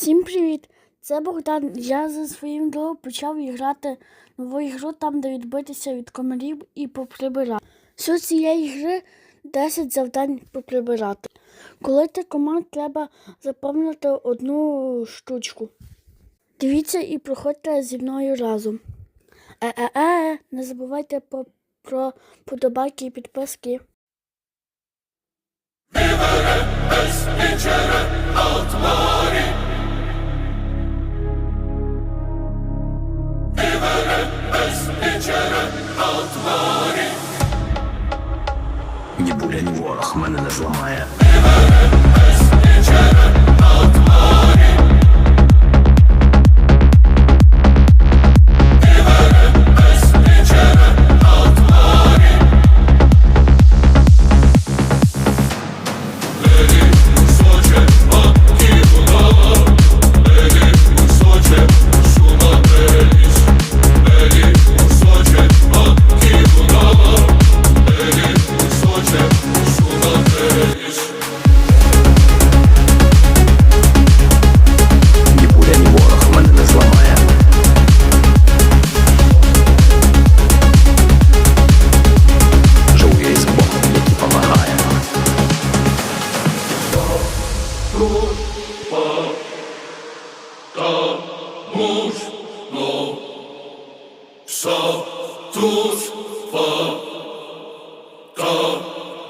Всім привіт! Це Богдан. Я за своїм другом почав грати нову ігру, там де відбитися від комарів і поприбирати. З цієї гри 10 завдань поприбирати. Коли ти команд, треба заповнити одну штучку. Дивіться і проходьте зі мною разом. Е-е-е, не забувайте по про подобайки і підписки. Вечора, от морі. печера отвори. Ні буря, ні ворог мене не зламає. Невери без печера отвори.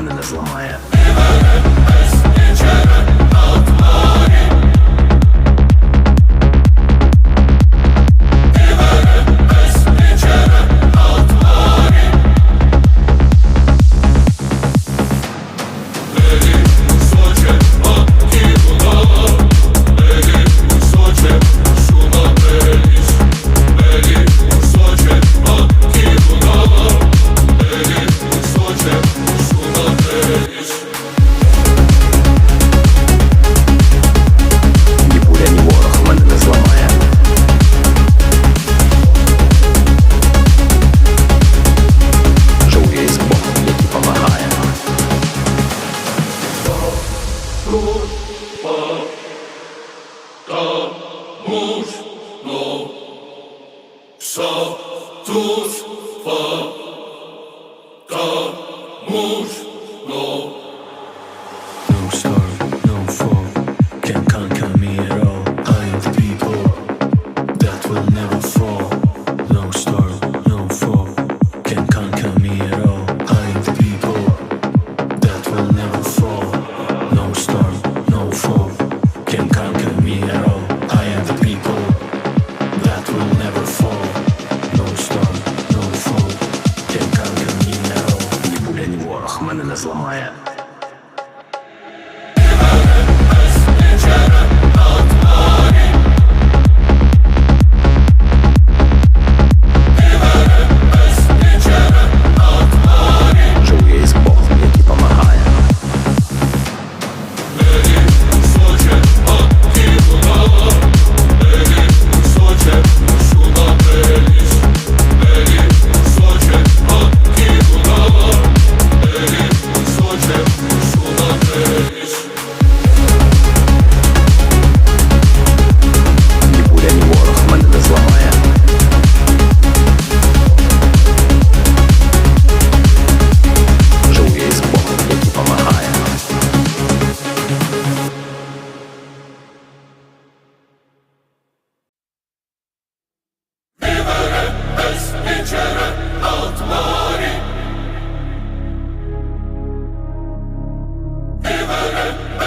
one in this life.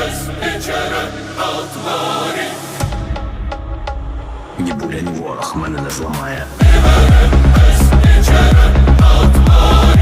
час вечора отворі. Ні буря, ні ворог мене не зламає. Час вечора отворі.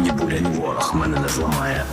Ні буря, ні ворог мене не зламає.